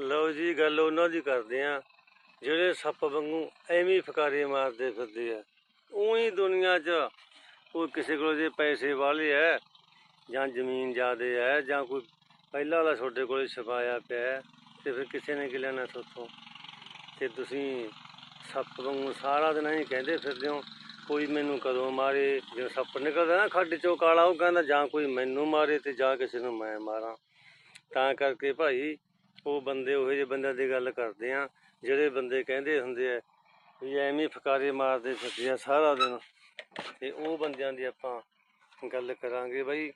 ਲਓ ਜੀ ਗੱਲ ਉਹਨਾਂ ਦੀ ਕਰਦੇ ਆ। ਜਿਹੜੇ ਸੱਪ ਵਾਂਗੂ ਐਵੇਂ ਹੀ ਫਕਾਰੇ ਮਾਰਦੇ ਫਿਰਦੇ ਆ। ਉਹੀ ਦੁਨੀਆ 'ਚ ਕੋਈ ਕਿਸੇ ਕੋਲ ਜੇ ਪੈਸੇ ਵਾਲੇ ਐ ਜਾਂ ਜ਼ਮੀਨ ਜ਼ਿਆਦੇ ਐ ਜਾਂ ਕੋਈ ਪਹਿਲਾਂ ਵਾਲਾ ਤੁਹਾਡੇ ਕੋਲੇ ਛਪਾਇਆ ਪਿਆ ਹੈ, ਤੇ ਫਿਰ ਕਿਸੇ ਨੇ ਕੀ ਲੈਣਾ ਸੋਥੋਂ? ਤੇ ਤੁਸੀਂ ਸੱਪ ਵਾਂਗੂ ਸਾਰਾ ਦਿਨ ਹੀ ਕਹਿੰਦੇ ਫਿਰਦੇ ਹੋ ਕੋਈ ਮੈਨੂੰ ਕਦੋਂ ਮਾਰੇ? ਜੇ ਸੱਪ ਨਿਕਲਦਾ ਨਾ ਖੱਡ ਚੋਂ ਕਾਲਾ ਉਹ ਕਹਿੰਦਾ ਜਾਂ ਕੋਈ ਮੈਨੂੰ ਮਾਰੇ ਤੇ ਜਾਂ ਕਿਸੇ ਨੂੰ ਮੈਂ ਮਾਰਾਂ। ਤਾਂ ਕਰਕੇ ਭਾਈ ਉਹ ਬੰਦੇ ਉਹੋ ਜਿਹੇ ਬੰਦਿਆਂ ਦੀ ਗੱਲ ਕਰਦੇ ਆ, ਜਿਹੜੇ ਬੰਦੇ ਕਹਿੰਦੇ ਹੁੰਦੇ ਆ ਵੀ ਐਵੇਂ ਹੀ ਫਕਾਰੇ ਮਾਰਦੇ ਫਿਰਦੇ ਆ ਸਾਰਾ ਦਿਨ। ਤੇ ਉਹ ਬੰਦਿਆਂ ਦੀ ਆਪਾਂ ਗੱਲ ਕਰਾਂਗੇ ਬਾਈ।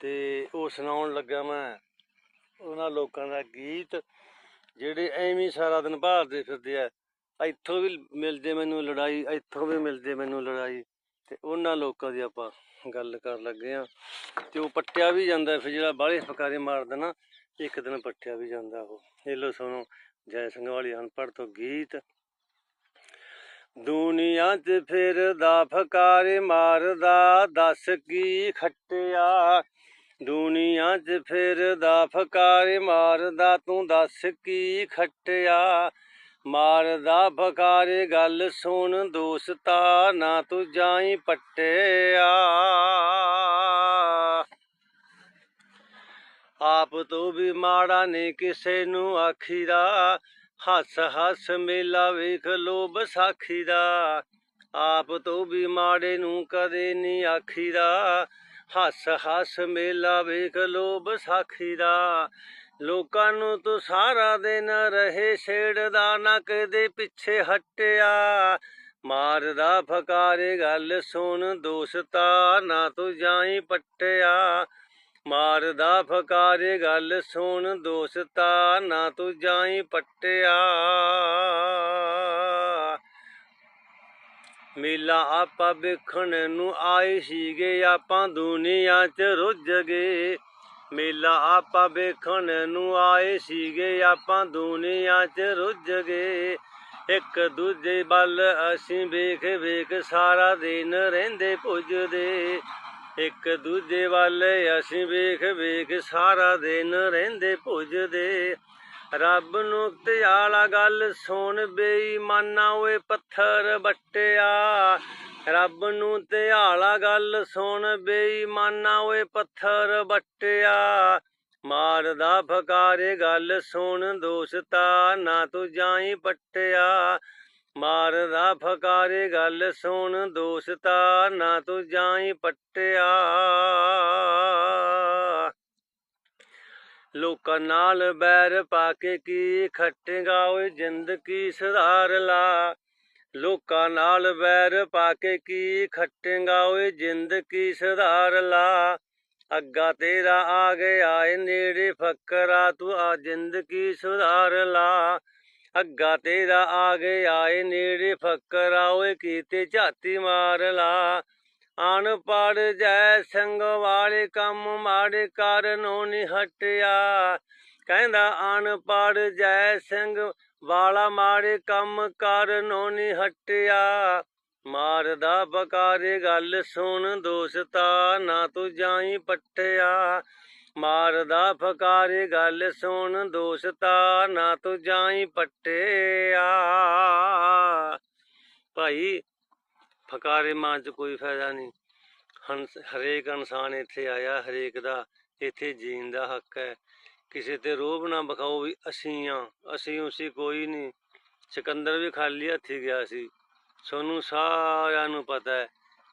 ਤੇ ਉਹ ਸੁਣਾਉਣ ਲੱਗਾ ਮੈਂ ਉਹਨਾਂ ਲੋਕਾਂ ਦਾ ਗੀਤ, ਜਿਹੜੇ ਐਵੇਂ ਸਾਰਾ ਦਿਨ ਭਾਲਦੇ ਫਿਰਦੇ ਆ। ਇੱਥੋਂ ਵੀ ਮਿਲਦੇ ਮੈਨੂੰ ਲੜਾਈ, ਇੱਥੋਂ ਵੀ ਮਿਲਦੇ ਮੈਨੂੰ ਲੜਾਈ। ਤੇ ਉਹਨਾਂ ਲੋਕਾਂ ਦੀ ਆਪਾਂ ਗੱਲ ਕਰਨ ਲੱਗੇ ਆ। ਤੇ ਉਹ ਪੱਟਿਆ ਵੀ ਜਾਂਦਾ ਫਿਰ ਜਿਹੜਾ ਬਾਹਲੇ ਫਕਾਰੇ ਮਾਰਦਾ ਨਾ ਇੱਕ ਦਿਨ ਪੱਟਿਆ ਵੀ ਜਾਂਦਾ ਉਹ। ਇਹ ਲੋ ਸੁਣੋ, ਜੈ ਸਿੰਘ ਵਾਲੀ ਅਨਪੜ੍ਹ ਤੋਂ ਗੀਤ। ਦੁਨੀਆ 'ਚ ਫਿਰਦਾ, ਫਕਾਰੇ ਮਾਰਦਾ, ਦੱਸ ਕੀ ਖੱਟਿਆ? ਦੁਨੀਆ 'ਚ ਫਿਰਦਾ, ਫਕਾਰੇ ਮਾਰਦਾ, ਤੂੰ ਦੱਸ ਕੀ ਖੱਟਿਆ? ਮਾਰਦਾ, ਫਕਾਰੇ, ਗੱਲ ਸੁਣ ਦੋਸਤਾ, ਨਾ ਤੂੰ ਜਾਈ ਪੱਟਿਆ। ਆਪ ਤੋਂ ਵੀ ਮਾੜਾ ਨਹੀਂ ਕਿਸੇ ਨੂੰ ਆਖੀਦਾ। ਹੱਸ ਹੱਸ ਮੇਲਾ ਵੇਖ ਲੋ ਬਸਾਖੀ ਦਾ ਆਪ ਤੋਂ ਵੀ ਮਾੜੇ ਨੂੰ ਕਦੇ ਨਹੀਂ ਆਖੀਦਾ। ਹੱਸ ਹੱਸ ਮੇਲਾ ਵੇਖ ਲੋ ਬਸਾਖੀ ਦਾ ਲੋਕਾਂ ਨੂੰ ਤੂੰ ਸਾਰਾ ਦਿਨ ਰਹੇ ਛੇੜਦਾ ਨਾ ਕਦੇ ਪਿੱਛੇ ਹਟਿਆ। ਮਾਰਦਾ ਫਕਾਰੇ ਗੱਲ ਸੁਣ, ਦੋਸਤਾ ਨਾ ਤੂੰ ਜਾਈ ਪੱਟਿਆ। ਮਾਰਦਾ ਫਕਾਰੇ ਗੱਲ ਸੁਣ ਦੋਸਤਾ, ਨਾ ਤੂੰ ਜਾਈ ਪੱਟਿਆ। ਮੇਲਾ ਆਪਾਂ ਵੇਖਣ ਨੂੰ ਆਏ ਸੀਗੇ, ਆਪਾਂ ਦੁਨੀਆ 'ਚ ਰੁੱਝ ਗਏ। ਮੇਲਾ ਆਪਾਂ ਵੇਖਣ ਨੂੰ ਆਏ ਸੀਗੇ, ਆਪਾਂ ਦੁਨੀਆ 'ਚ ਰੁੱਝ ਗਏ। ਇੱਕ ਦੂਜੇ ਵੱਲ ਅਸੀਂ ਵੇਖ ਵੇਖ ਸਾਰਾ ਦਿਨ ਰਹਿੰਦੇ ਪੁੱਜਦੇ। ਇੱਕ ਦੂਜੇ ਵੱਲ ਅਸੀਂ ਵੇਖ ਵੇਖ ਸਾਰਾ ਦਿਨ ਰਹਿੰਦੇ ਪੁੱਜਦੇ। ਰੱਬ ਨੂੰ ਧਿਆਲਾ ਗੱਲ ਸੁਣ ਬੇਈਮਾਨਾ ਓਏ ਪੱਥਰ ਬੱਟਿਆ। ਰੱਬ ਨੂੰ ਧਿਆਲਾ ਗੱਲ ਸੁਣ ਬੇਈਮਾਨਾ ਓਏ ਪੱਥਰ ਬੱਟਿਆ। ਮਾਰਦਾ ਫਕਾਰੇ ਗੱਲ ਸੁਣ ਦੋਸਤਾ ਨਾ ਤੂੰ ਜਾਈ ਪੱਟਿਆ। ਮਾਰਦਾ ਫਕਾਰੇ ਗੱਲ ਸੁਣ ਦੋਸਤਾ ਨਾ ਤੂੰ ਜਾਈ ਪੱਟਿਆ। ਲੋਕਾਂ ਨਾਲ ਬੈਰ ਪਾ ਕੇ ਕੀ ਖੱਟੇਗਾ ਓਏ ਜ਼ਿੰਦਗੀ ਸੁਧਾਰ ਲਾ ਲੋਕਾਂ ਨਾਲ ਬੈਰ ਪਾ ਕੇ ਕੀ ਖੱਟੇਗਾ ਓਏ ਜ਼ਿੰਦਗੀ ਸੁਧਾਰ ਲਾ ਅੱਗਾ ਤੇਰਾ ਆ ਗਿਆ ਏ ਨੇੜੇ ਫੱਕਰਾ, ਤੂੰ ਆ ਜ਼ਿੰਦਗੀ ਸੁਧਾਰ ਲਾ ਅੱਗਾ ਤੇਰਾ ਆ ਗਏ ਆਏ ਨੇੜੇ ਫੱਕਰ ਓਏ ਕੀਤੇ ਝਾਤੀ ਮਾਰ ਲਾ। ਅਨਪੜ ਜੈ ਸਿੰਘ ਵਾਲੇ ਕੰਮ ਮਾੜੇ ਕਾਰਨੋਂ ਨਹੀਂ ਹਟਿਆ। ਕਹਿੰਦਾ ਅਨਪੜ ਜੈ ਸਿੰਘ ਵਾਲਾ ਮਾੜੇ ਕੰਮ ਕਾਰਨੋਂ ਨਹੀਂ ਹਟਿਆ। ਮਾਰਦਾ ਬਕਾਰੇ ਗੱਲ ਸੁਣ, ਦੋਸਤਾ ਨਾ ਤੂੰ ਜਾਈ ਪੱਟਿਆ। ਮਾਰਦਾ ਫਕਾਰੇ ਗੱਲ ਸੁਣ ਦੋਸਤਾ, ਨਾ ਤੂੰ ਜਾਈ ਪੱਟਿਆ। ਭਾਈ, ਫਕਾਰੇ ਮਾਂ ਚ ਕੋਈ ਫਾਇਦਾ ਨਹੀਂ। ਹੰਸ ਹਰੇਕ ਇਨਸਾਨ ਇੱਥੇ ਆਇਆ, ਹਰੇਕ ਦਾ ਇੱਥੇ ਜੀਣ ਦਾ ਹੱਕ ਹੈ। ਕਿਸੇ ਤੇ ਰੋਬ ਨਾ ਵਿਖਾਓ ਵੀ ਅਸੀਂ ਆ, ਅਸੀਂ ਉਸੇ ਕੋਈ ਨਹੀਂ। ਸਿਕੰਦਰ ਵੀ ਖਾਲੀ ਹੱਥੀ ਗਿਆ ਸੀ। ਸੋਨੂੰ ਸਾਰਿਆਂ ਨੂੰ ਪਤਾ ਹੈ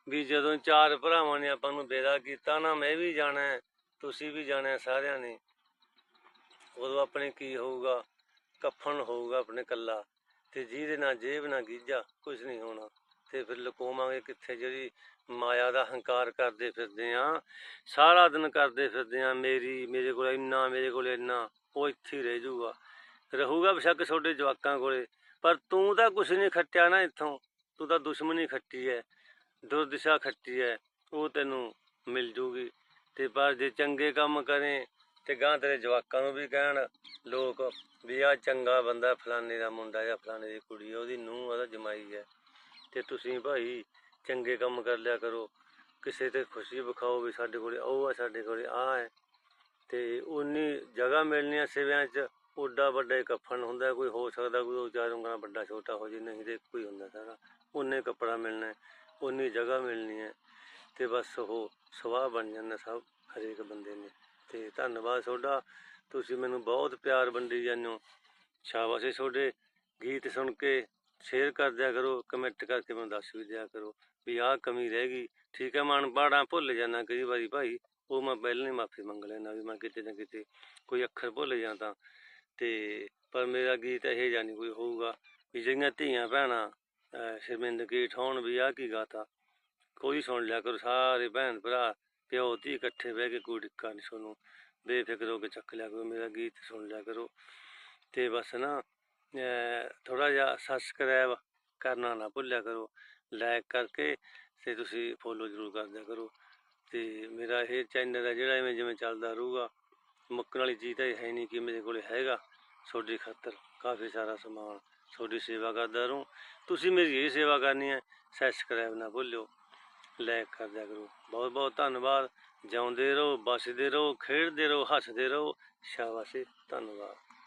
ਵੀ ਜਦੋਂ ਚਾਰ ਭਰਾਵਾਂ ਨੇ ਆਪਾਂ ਨੂੰ ਬੇਦਾ ਕੀਤਾ ਨਾ, ਮੈਂ ਵੀ ਜਾਣਾ ਤੁਸੀਂ ਵੀ ਜਾਣਿਆ ਸਾਰਿਆਂ ਨੇ। ਉਦੋਂ ਆਪਣੇ ਕੀ ਹੋਊਗਾ, ਕਫਨ ਹੋਊਗਾ ਆਪਣੇ ਕੱਲਾ ਤੇ ਜਿਹਦੇ ਨਾਲ ਜੇਬ ਨਾ ਗੀਜਾ ਕੁਝ ਨਹੀਂ ਹੋਣਾ। ਤੇ ਫਿਰ ਲੁਕੋਵਾਂਗੇ ਕਿੱਥੇ ਜਿਹੜੀ ਮਾਇਆ ਦਾ ਹੰਕਾਰ ਕਰਦੇ ਫਿਰਦੇ ਆ। ਸਾਰਾ ਦਿਨ ਕਰਦੇ ਫਿਰਦੇ ਆ, ਮੇਰੀ, ਮੇਰੇ ਕੋਲ ਇੰਨਾ, ਮੇਰੇ ਕੋਲ ਇੰਨਾ, ਉਹ ਇੱਥੇ ਹੀ ਰਹਿ ਜਾਊਗਾ। ਰਹੂਗਾ ਬੇਸ਼ੱਕ ਤੁਹਾਡੇ ਜਵਾਕਾਂ ਕੋਲੇ, ਪਰ ਤੂੰ ਤਾਂ ਕੁਛ ਨਹੀਂ ਖੱਟਿਆ ਨਾ ਇੱਥੋਂ। ਤੂੰ ਤਾਂ ਦੁਸ਼ਮਣੀ ਖੱਟੀ ਹੈ ਦੁਰਦਿਸ਼ਾ ਖੱਟੀ ਹੈ ਉਹ ਤੈਨੂੰ ਮਿਲ ਜੂਗੀ। ਤੇ ਪਰ ਜੇ ਚੰਗੇ ਕੰਮ ਕਰੇ ਤੇ ਗਾਂ ਤੇਰੇ ਜਵਾਕਾਂ ਨੂੰ ਵੀ ਕਹਿਣ, ਲੋਕ ਵੀ ਆ ਚੰਗਾ ਬੰਦਾ ਫਲਾਣੇ ਦਾ ਮੁੰਡਾ ਜਾਂ ਫਲਾਣੇ ਦੀ ਕੁੜੀ ਉਹਦੀ ਨੂੰਹ ਉਹਦਾ ਜਮਾਈ ਹੈ ਤੇ ਤੁਸੀਂ ਭਾਈ ਚੰਗੇ ਕੰਮ ਕਰ ਲਿਆ ਕਰੋ। ਕਿਸੇ ਤੇ ਖੁਸ਼ੀ ਵਿਖਾਓ ਵੀ ਸਾਡੇ ਕੋਲੇ ਉਹ ਆ, ਸਾਡੇ ਕੋਲੇ ਆ ਹੈ ਤੇ ਉਨੀ ਜਗ੍ਹਾ ਮਿਲਣੀ ਆ ਸਿਵਿਆਂ 'ਚ, ਓਡਾ ਵੱਡਾ ਹੀ ਕਫਨ ਹੁੰਦਾ, ਕੋਈ ਹੋ ਸਕਦਾ ਕੋਈ ਉਹ ਚਾਰ ਉਂਗਲਾਂ ਵੱਡਾ ਛੋਟਾ ਹੋ ਜੇ, ਨਹੀਂ ਤੇ ਇੱਕੋ ਹੀ ਹੁੰਦਾ ਸਾਰਾ ਉਨੇ ਕੱਪੜਾ ਮਿਲਣਾ ਹੈ, ਉਨੀ ਜਗ੍ਹਾ ਮਿਲਣੀ ਹੈ ਤੇ ਬਸ ਉਹ ਸਵਾਹ ਬਣ ਜਾਂਦਾ ਸਭ, ਹਰੇਕ ਬੰਦੇ ਨੇ। ਤੇ ਧੰਨਵਾਦ ਤੁਹਾਡਾ। ਤੁਸੀਂ ਮੈਨੂੰ ਬਹੁਤ ਪਿਆਰ ਵੰਡੀ ਜਾਂਦੇ ਹੋ। ਸ਼ਾਬਾਸ਼ ਏ ਤੁਹਾਡੇ ਗੀਤ ਸੁਣ ਕੇ। ਸ਼ੇਅਰ ਕਰ ਦਿਆ ਕਰੋ, ਕਮੈਂਟ ਕਰਕੇ ਮੈਨੂੰ ਦੱਸ ਵੀ ਦਿਆ ਕਰੋ ਵੀ ਆਹ ਕਮੀ ਰਹਿ ਗਈ। ਠੀਕ ਹੈ ਮਨ ਪਾੜਾਂ ਭੁੱਲ ਜਾਂਦਾ ਕਈ ਵਾਰੀ ਭਾਈ। ਉਹ ਮੈਂ ਪਹਿਲਾਂ ਹੀ ਮਾਫੀ ਮੰਗ ਲੈਣਾ ਵੀ ਮੈਂ ਕਿਤੇ ਨਾ ਕਿਤੇ ਕੋਈ ਅੱਖਰ ਭੁੱਲ ਜਾਂਦਾ ਤੇ। ਪਰ ਮੇਰਾ ਗੀਤ ਇਹ ਜਾਂ ਨਹੀਂ ਕੋਈ ਹੋਊਗਾ ਵੀ ਜਿਹੜੀਆਂ ਧੀਆਂ ਭੈਣਾਂ ਸ਼ਰਮਿੰਦਗੀ ਸ਼ਰਮਿੰਦ ਠਾਉਣ ਵੀ ਆ ਕੀ ਗਾਤਾ। ਕੋਈ ਸੁਣ ਲਿਆ ਕਰੋ, ਸਾਰੇ ਭੈਣ ਭਰਾ, ਪਿਓ ਧੀ ਇਕੱਠੇ ਬਹਿ ਕੇ ਕੋਈ ਡਿੱਕਾ ਨਹੀਂ ਸੁਣੋ। ਬੇਫਿਕਰ ਹੋ ਕੇ ਚੱਕ ਲਿਆ ਕਰੋ, ਮੇਰਾ ਗੀਤ ਸੁਣ ਲਿਆ ਕਰੋ। ਤੇ ਬਸ ਨਾ ਥੋੜਾ ਜਿਹਾ ਸਬਸਕ੍ਰਾਈਬ ਕਰਨਾ ਨਾ ਭੁੱਲਿਆ ਕਰੋ ਲਾਈਕ ਕਰਕੇ ਤੇ ਤੁਸੀਂ ਫੋਲੋ ਜ਼ਰੂਰ ਕਰ ਦਿਆ ਕਰੋ। ਤੇ ਮੇਰਾ ਇਹ ਚੈਨਲ ਹੈ ਜਿਹੜਾ ਐਵੇਂ ਜਿਵੇਂ ਚੱਲਦਾ ਰਹੂਗਾ, ਮੁੱਕਣ ਵਾਲੀ ਚੀਜ਼ ਤਾਂ ਇਹ ਹੈ ਨਹੀਂ ਕਿ ਮੇਰੇ ਕੋਲੇ ਹੈਗਾ ਤੁਹਾਡੀ ਖਾਤਰ ਕਾਫੀ ਸਾਰਾ ਸਮਾਨ। ਤੁਹਾਡੀ ਸੇਵਾ ਕਰਦਾ ਰਹੂੰ। ਤੁਸੀਂ ਮੇਰੀ ਇਹ ਸੇਵਾ ਕਰਨੀ ਹੈ ਸਬਸਕ੍ਰਾਈਬ ਨਾ ਭੁੱਲਿਓ। ਲਾਈਕ ਕਰ ਦਿਆ ਕਰੋ। ਬਹੁਤ ਬਹੁਤ ਧੰਨਵਾਦ। ਜਿਉਂਦੇ ਰਹੋ, ਬਸਦੇ ਰਹੋ, ਖੇਡਦੇ ਰਹੋ, ਹੱਸਦੇ ਰਹੋ। ਸ਼ਾਬਾਸ਼। ਧੰਨਵਾਦ।